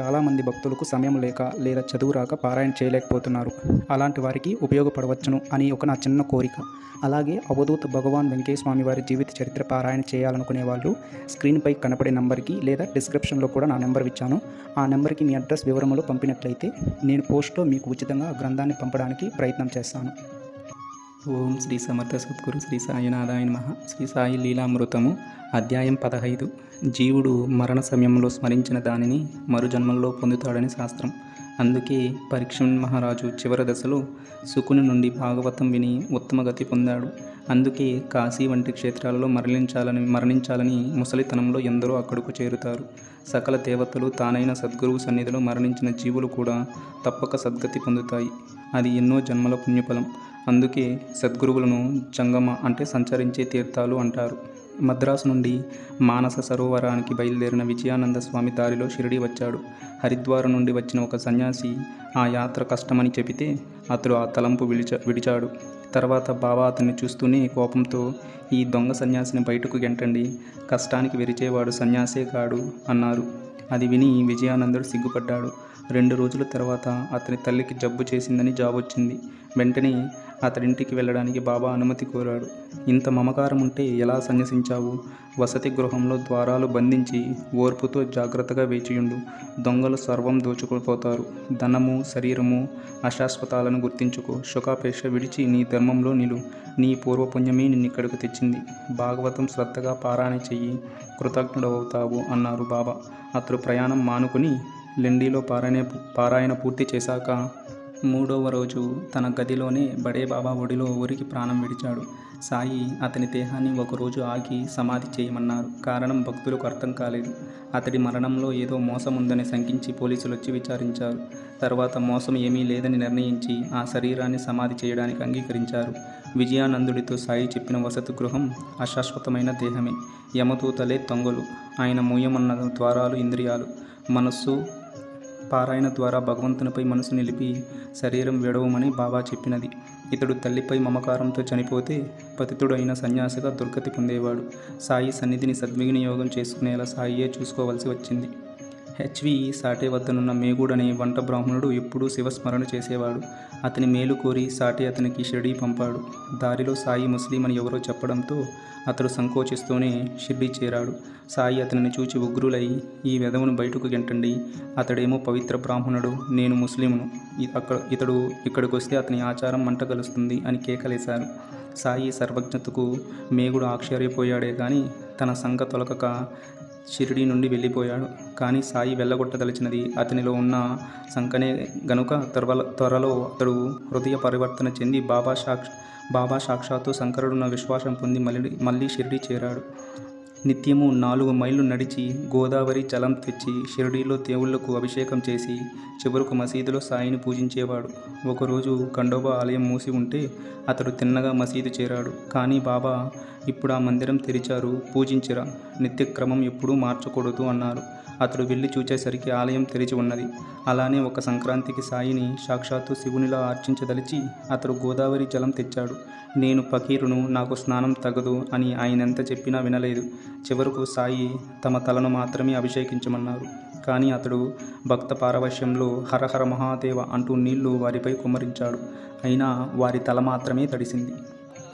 చాలామంది భక్తులకు సమయం లేక లేదా చదువు రాక పారాయణ చేయలేకపోతున్నారు. అలాంటి వారికి ఉపయోగపడవచ్చును అని ఒక నా చిన్న కోరిక. అలాగే అవధూత భగవాన్ వెంకయ్య స్వామి వారి జీవిత చరిత్ర పారాయణ చేయాలనుకునే వాళ్ళు స్క్రీన్పై కనపడే నంబర్కి లేదా డిస్క్రిప్షన్లో కూడా నా నెంబర్ ఇచ్చాను. ఆ నెంబర్కి మీ అడ్రస్ వివరములు పంపినట్లయితే నేను పోస్ట్లో మీకు ఉచితంగా ఆ గ్రంథాన్ని పంపడానికి ప్రయత్నం చేస్తాను. ఓం శ్రీ సమర్థ సద్గురు శ్రీ సాయినాథాయన మహా. శ్రీ సాయి లీలామృతము అధ్యాయం పదహైదు. జీవుడు మరణ సమయంలో స్మరించిన దానిని మరు జన్మల్లో పొందుతాడని శాస్త్రం. అందుకే పరీక్షణ్ మహారాజు చివరి దశలో సుకుని నుండి భాగవతం విని ఉత్తమ గతి పొందాడు. అందుకే కాశీ వంటి క్షేత్రాలలో మరణించాలని మరణించాలని ముసలితనంలో ఎందరో అక్కడకు చేరుతారు. సకల దేవతలు తానైన సద్గురువు సన్నిధిలో మరణించిన జీవులు కూడా తప్పక సద్గతి పొందుతాయి. అది ఎన్నో జన్మల పుణ్యఫలం. అందుకే సద్గురువులను జంగమ అంటే సంచరించే తీర్థాలు అంటారు. మద్రాసు నుండి మానస సరోవరానికి బయలుదేరిన విజయానంద స్వామి దారిలో షిరిడి వచ్చాడు. హరిద్వారం నుండి వచ్చిన ఒక సన్యాసి ఆ యాత్ర కష్టమని చెబితే అతడు ఆ తలంపు విడిచ విడిచాడు. తర్వాత బాబా అతన్ని చూస్తూనే కోపంతో ఈ దొంగ సన్యాసిని బయటకు గెంటండి. కష్టానికి విరిచేవాడు సన్యాసే కాడు అన్నారు. అది విని విజయానందుడు సిగ్గుపడ్డాడు. రెండు రోజుల తర్వాత అతని తల్లికి జబ్బు చేసిందని జాబ్ వచ్చింది వెంటనే అతడింటికి వెళ్ళడానికి బాబా అనుమతి కోరాడు. ఇంత మమకారం ఉంటే ఎలా సన్యసించావు? వసతి గృహంలో ద్వారాలు బంధించి ఓర్పుతో జాగ్రత్తగా వేచియుండు. దొంగలు సర్వం దోచుకుపోతారు. ధనము శరీరము అశాశ్వతాలను గుర్తించుకో. శుకాపేక్ష విడిచి నీ ధర్మంలో నిలు. నీ పూర్వపుణ్యమే నిన్నిక్కడికి తెచ్చింది. భాగవతం శ్రద్ధగా పారాయణ చెయ్యి. కృతజ్ఞుడవుతావు అన్నారు బాబా. అతడు ప్రయాణం మానుకుని లెండీలో పారాయణ పారాయణ పూర్తి చేశాక మూడవ రోజు తన గదిలోనే బడే బాబా ఒడిలో ఊరికి ప్రాణం విడిచాడు. సాయి అతని దేహాన్ని ఒకరోజు ఆగి సమాధి చేయమన్నారు. కారణం భక్తులకు అర్థం కాలేదు. అతడి మరణంలో ఏదో మోసం ఉందని శంకించి పోలీసులు వచ్చి విచారించారు. తర్వాత మోసం ఏమీ లేదని నిర్ణయించి ఆ శరీరాన్ని సమాధి చేయడానికి అంగీకరించారు. విజయానందుడితో సాయి చెప్పిన వసతి గృహం అశాశ్వతమైన దేహమే. యమతూతలే తొంగలు. ఆయన మూయమన్న ద్వారాలు ఇంద్రియాలు. మనస్సు పారాయణ ద్వారా భగవంతునిపై మనసు నిలిపి శరీరం విడవమని బాబా చెప్పినది. ఇతడు తల్లిపై మమకారంతో చనిపోతే పతితుడు అయిన సన్యాసిగా దుర్గతి పొందేవాడు. సాయి సన్నిధిని సద్వినియోగం చేసుకునేలా సాయియే చూసుకోవాల్సి వచ్చింది. హెచ్వి సాటే వద్దనున్న మేగుడనే వంట బ్రాహ్మణుడు ఎప్పుడూ శివస్మరణ చేసేవాడు. అతని మేలు కోరి సాటే అతనికి షిర్డీ పంపాడు. దారిలో సాయి ముస్లిం అని ఎవరో చెప్పడంతో అతడు సంకోచిస్తూనే షిర్డీ చేరాడు. సాయి అతనిని చూచి ఉగ్రులై ఈ వెధవును బయటకు గెంటండి. అతడేమో పవిత్ర బ్రాహ్మణుడు నేను ముస్లింను అక్కడ ఇతడు ఇక్కడికి వస్తే అతని ఆచారం మంట కలుస్తుంది అని కేకలేశారు. సాయి సర్వజ్ఞతకు మేగుడు ఆశ్చర్యపోయాడే కానీ తన సంగ తొలకక షిరిడి నుండి వెళ్ళిపోయాడు. కానీ సాయి వెళ్ళగొట్టదలిచినది అతనిలో ఉన్న సంకనే గనుక త్వర త్వరలో అతడు హృదయ పరివర్తన చెంది బాబా సాక్ష బాబా సాక్షాత్తు శంకరుడున్న విశ్వాసం పొంది మళ్ళీ మళ్ళీ షిరిడి చేరాడు. నిత్యము నాలుగు మైళ్ళు నడిచి గోదావరి జలం తెచ్చి షిరిడీలో దేవుళ్ళకు అభిషేకం చేసి చివరకు మసీదులో సాయిని పూజించేవాడు. ఒకరోజు ఖండోబా ఆలయం మూసి ఉంటే అతడు తిన్నగా మసీదు చేరాడు. కానీ బాబా ఇప్పుడు ఆ మందిరం తెరిచారు పూజించిరా. నిత్యక్రమం ఎప్పుడూ మార్చకూడదు అన్నారు. అతడు వెళ్ళి చూచేసరికి ఆలయం తెరిచి ఉన్నది. అలానే ఒక సంక్రాంతికి సాయిని సాక్షాత్తు శివునిలా ఆర్చించదలిచి అతడు గోదావరి జలం తెచ్చాడు. నేను పకీరును నాకు స్నానం తగదు అని ఆయన ఎంత చెప్పినా వినలేదు. చివరకు సాయి తమ తలను మాత్రమే అభిషేకించమన్నారు. కానీ అతడు భక్త పారవశ్యంలో హరహర మహాదేవ అంటూ నీళ్ళు వారిపై కుమ్మరించాడు. అయినా వారి తల మాత్రమే తడిసింది.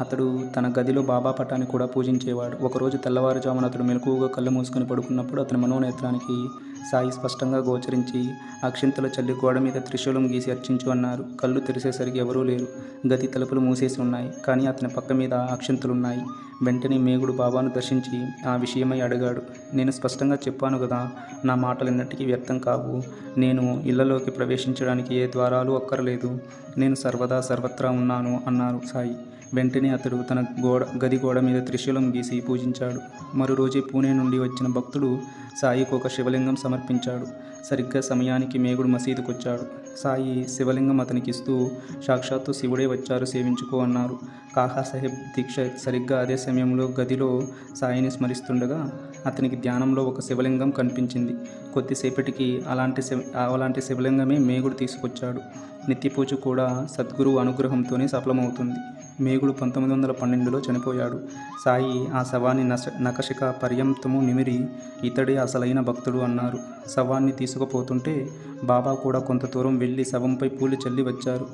అతడు తన గదిలో బాబా పటాన్ని కూడా పూజించేవాడు. ఒకరోజు తెల్లవారుజామున అతడు మెలకువగా కళ్ళు మూసుకొని పడుకున్నప్పుడు అతని మనోనేత్రానికి సాయి స్పష్టంగా గోచరించి అక్షింతల చల్లి గోడ మీద త్రిశూలం గీసి అర్చించు అన్నారు. కళ్ళు తెరిసేసరికి ఎవరూ లేరు. గది తలుపులు మూసేసి ఉన్నాయి. కానీ అతని పక్క మీద అక్షింతలున్నాయి. వెంటనే మేగుడు బాబాను దర్శించి ఆ విషయమై అడిగాడు. నేను స్పష్టంగా చెప్పాను కదా నా మాటలు ఎన్నటికీ వ్యర్థం కావు. నేను ఇళ్ళలోకి ప్రవేశించడానికి ఏ ద్వారాలు అక్కర్లేదు. నేను సర్వదా సర్వత్రా ఉన్నాను అన్నారు సాయి. వెంటనే అతడు తన గోడ గది గోడ మీద త్రిశూలం గీసి పూజించాడు. మరో రోజే పూణే నుండి వచ్చిన భక్తుడు సాయికి ఒక శివలింగం సమర్పించాడు. సరిగ్గా సమయానికి మేగుడు మసీదుకొచ్చాడు. సాయి శివలింగం అతనికిస్తూ సాక్షాత్తు శివుడే వచ్చారు సేవించుకో అన్నారు. కాకా సాహెబ్ దీక్ష సరిగ్గా అదే సమయంలో గదిలో సాయిని స్మరిస్తుండగా అతనికి ధ్యానంలో ఒక శివలింగం కనిపించింది. కొద్దిసేపటికి అలాంటి శివ అలాంటి శివలింగమే మేగుడు తీసుకొచ్చాడు. నిత్యపూజ కూడా సద్గురువు అనుగ్రహంతోనే సఫలమవుతుంది. మేగుడు పంతొమ్మిది వందల పన్నెండులో చనిపోయాడు. సాయి ఆ శవాన్ని నశ నకశిక పర్యంతము నిమిరి ఇతడే అసలైన భక్తుడు అన్నారు. శవాన్ని తీసుకుపోతుంటే బాబా కూడా కొంత దూరం వెళ్ళి శవంపై పూలు చల్లి వచ్చారు.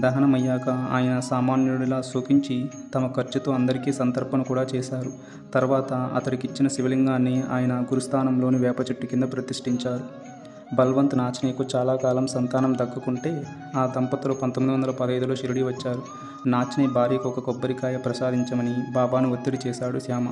దహనమయ్యాక ఆయన సామాన్యుడిలా శోకించి తమ ఖర్చుతో అందరికీ సంతర్పణ కూడా చేశారు. తర్వాత అతడికిచ్చిన శివలింగాన్ని ఆయన గురుస్థానంలోని వేప చెట్టు కింద ప్రతిష్ఠించారు. బల్వంత్ నాచనీకు చాలా కాలం సంతానం దక్కుకుంటే ఆ దంపతులు పంతొమ్మిది వందల పదహైదులో షిరిడి వచ్చారు. నాచనీ భార్యకు ఒక కొబ్బరికాయ ప్రసాదించమని బాబాను ఒత్తిడి చేశాడు శ్యామ.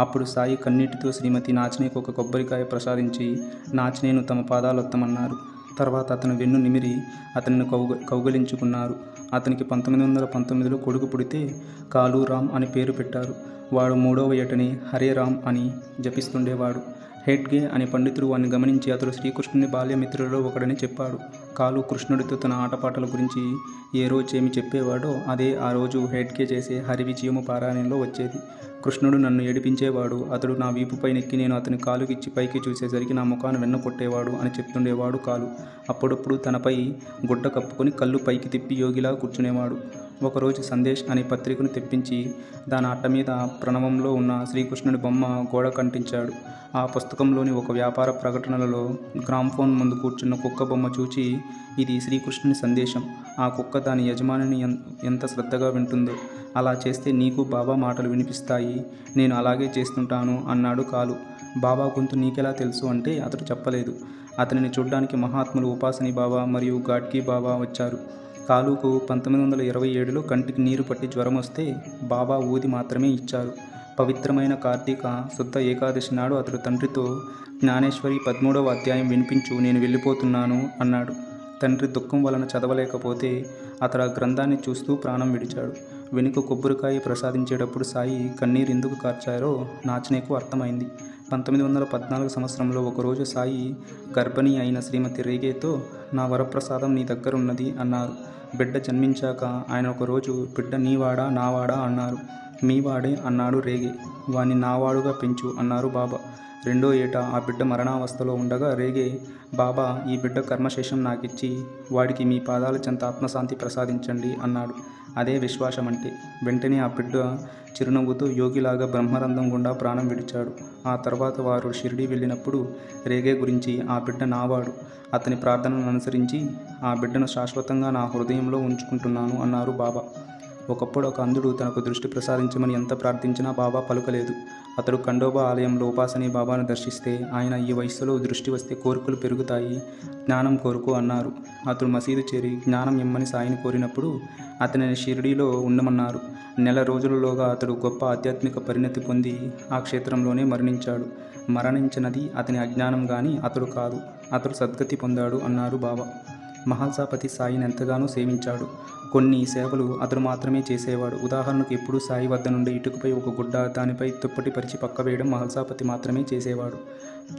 అప్పుడు సాయి కన్నీటితో శ్రీమతి నాచనీకి ఒక కొబ్బరికాయ ప్రసాదించి నాచనీను తమ పాదాలొత్తమన్నారు. తర్వాత అతను వెన్ను నిమిరి అతన్ని కౌగ కౌగలించుకున్నారు. అతనికి పంతొమ్మిది వందల పంతొమ్మిదిలో కొడుకు పుడితే కాలు రామ్ అని పేరు పెట్టారు. వాడు మూడవ ఏటని హరే రామ్ అని జపిస్తుండేవాడు. హెడ్గే అనే పండితుడు వాడిని గమనించి అతడు శ్రీకృష్ణుని బాల్యమిత్రులలో ఒకడని చెప్పాడు. కాలు కృష్ణుడితో తన ఆటపాటల గురించి ఏ రోజు ఏమి చెప్పేవాడో అదే ఆ రోజు హెడ్గే చేసే హరివిజయము పారాయణంలో వచ్చేది. కృష్ణుడు నన్ను ఏడిపించేవాడు. అతడు నా వీపుపై నెక్కి నేను అతని కాలుకిచ్చి పైకి చూసేసరికి నా ముఖాన్ని వెన్న కొట్టేవాడు అని చెప్తుండేవాడు కాలు. అప్పుడప్పుడు తనపై గుడ్డ కప్పుకొని కళ్ళు పైకి తిప్పి యోగిలా కూర్చునేవాడు. ఒకరోజు సందేశ్ అనే పత్రికను తెప్పించి దాని అట్ట మీద ప్రణవంలో ఉన్న శ్రీకృష్ణుడి బొమ్మ గోడ కంటించాడు. ఆ పుస్తకంలోని ఒక వ్యాపార ప్రకటనలలో గ్రామ్ఫోన్ ముందు కూర్చున్న కుక్క బొమ్మ చూచి ఇది శ్రీకృష్ణుని సందేశం. ఆ కుక్క దాని యజమానిని ఎంత శ్రద్ధగా వింటుందో. అలా చేస్తే నీకు బాబా మాటలు వినిపిస్తాయి. నేను అలాగే చేస్తుంటాను అన్నాడు కాలు. బాబా గొంతు నీకెలా తెలుసు? అంటే అతడు చెప్పలేదు. అతనిని చూడ్డానికి మహాత్ములు ఉపాసని బాబా మరియు గాడ్కి బాబా వచ్చారు. కాలుకు పంతొమ్మిది వందల ఇరవై ఏడులో కంటికి నీరు పట్టి జ్వరం వస్తే బాబా ఊది మాత్రమే ఇచ్చారు. పవిత్రమైన కార్తీక శుద్ధ ఏకాదశి నాడు అతడు తండ్రితో జ్ఞానేశ్వరి పదమూడవ అధ్యాయం వినిపించు నేను వెళ్ళిపోతున్నాను అన్నాడు. తండ్రి దుఃఖం వలన చదవలేకపోతే అతడు ఆ గ్రంథాన్ని చూస్తూ ప్రాణం విడిచాడు. వెనుక కొబ్బరికాయ ప్రసాదించేటప్పుడు సాయి కన్నీరు ఎందుకు కార్చారో? నాచనేకు అర్థమైంది. పంతొమ్మిది వందల పద్నాలుగు సంవత్సరంలో ఒకరోజు సాయి గర్భిణి అయిన శ్రీమతి రేగేతో నా వరప్రసాదం నీ దగ్గర ఉన్నది అన్నారు. బిడ్డ జన్మించాక ఆయన ఒకరోజు బిడ్డ నీవాడా నావాడా అన్నారు. మీవాడే అన్నాడు రేగే. వాణ్ణి నావాడుగా పెంచు అన్నారు బాబా. రెండో ఏట ఆ బిడ్డ మరణావస్థలో ఉండగా రేగే బాబా ఈ బిడ్డ కర్మశేషం నాకిచ్చి వాడికి మీ పాదాల చెంత ఆత్మశాంతి ప్రసాదించండి అన్నాడు. అదే విశ్వాసం అంటే వెంటనే ఆ బిడ్డ చిరునవ్వుతో యోగిలాగా బ్రహ్మరంధం గుండా ప్రాణం విడిచాడు. ఆ తర్వాత వారు షిరిడి వెళ్ళినప్పుడు రేగే గురించి ఆ బిడ్డ నావాడు. అతని ప్రార్థనను అనుసరించి ఆ బిడ్డను శాశ్వతంగా నా హృదయంలో ఉంచుకుంటున్నాను అన్నారు బాబా. ఒకప్పుడు ఒక అంధుడు తనకు దృష్టి ప్రసాదించమని ఎంత ప్రార్థించినా బాబా పలుకలేదు. అతడు ఖండోబా ఆలయంలో ఉపాసని బాబాను దర్శిస్తే ఆయన ఈ వయస్సులో దృష్టి వస్తే కోరికలు పెరుగుతాయి. జ్ఞానం కోరుకు అన్నారు. అతడు మసీదు చేరి జ్ఞానం ఇమ్మని సాయిని కోరినప్పుడు అతనిని షిరిడీలో ఉండమన్నారు. నెల రోజులలోగా అతడు గొప్ప ఆధ్యాత్మిక పరిణతి పొంది ఆ క్షేత్రంలోనే మరణించాడు. మరణించినది అతని అజ్ఞానం కానీ అతడు కాదు. అతడు సద్గతి పొందాడు అన్నారు బాబా మహాసాపతి సాయిని ఎంతగానో సేవించాడు. కొన్ని సేవలు అతడు మాత్రమే చేసేవాడు. ఉదాహరణకు ఎప్పుడూ సాయి వద్ద నుండి ఇటుకపై ఒక గుడ్డ దానిపై దుప్పటి పరిచి పక్క వేయడం మహాసాపతి మాత్రమే చేసేవాడు.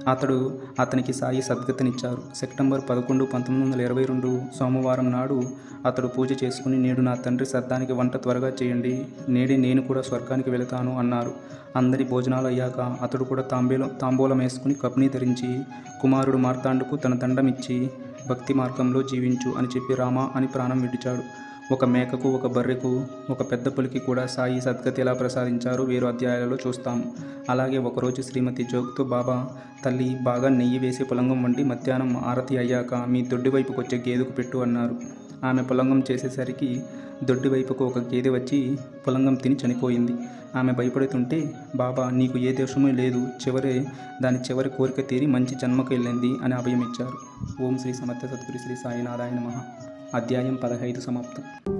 అతడు అతనికి సాయి సద్గతినిచ్చారు. సెప్టెంబర్ పదకొండు పంతొమ్మిది వందల ఇరవై రెండు సోమవారం నాడు అతడు పూజ చేసుకుని నేడు నా తండ్రి సర్దానికి వంట త్వరగా చేయండి. నేడే నేను కూడా స్వర్గానికి వెళతాను అన్నారు. అందరి భోజనాలు అయ్యాక అతడు కూడా తాంబేలం తాంబూలం వేసుకుని కప్ని ధరించి కుమారుడు మార్తాండుకు తన దండం ఇచ్చి భక్తి మార్గంలో జీవించు అని చెప్పి రామా అని ప్రాణం విడిచాడు. ఒక మేకకు ఒక బర్రెకు ఒక పెద్ద పులికి కూడా సాయి సద్గతి ఎలా ప్రసాదించారో వేరు అధ్యాయాలలో చూస్తాము అలాగే ఒకరోజు శ్రీమతి జోగ్తో బాబా తల్లి బాగా నెయ్యి వేసి పొలంగం వండి మధ్యాహ్నం ఆరతి అయ్యాక మీ దొడ్డి వైపుకొచ్చే గేదెకు పెట్టు అన్నారు. ఆమె పొలంగం చేసేసరికి దొడ్డి వైపుకు ఒక గేదె వచ్చి పొలంగం తిని చనిపోయింది. ఆమె భయపడుతుంటే బాబా నీకు ఏ దోషమూ లేదు. చివరే దాని చివరి కోరిక తీరి మంచి జన్మకు వెళ్ళింది అని అభయం ఇచ్చారు ఓం శ్రీ సమర్థ సద్గురు శ్రీ సాయినారాయణ మహా. అధ్యాయం పదహైదు సమాప్తం.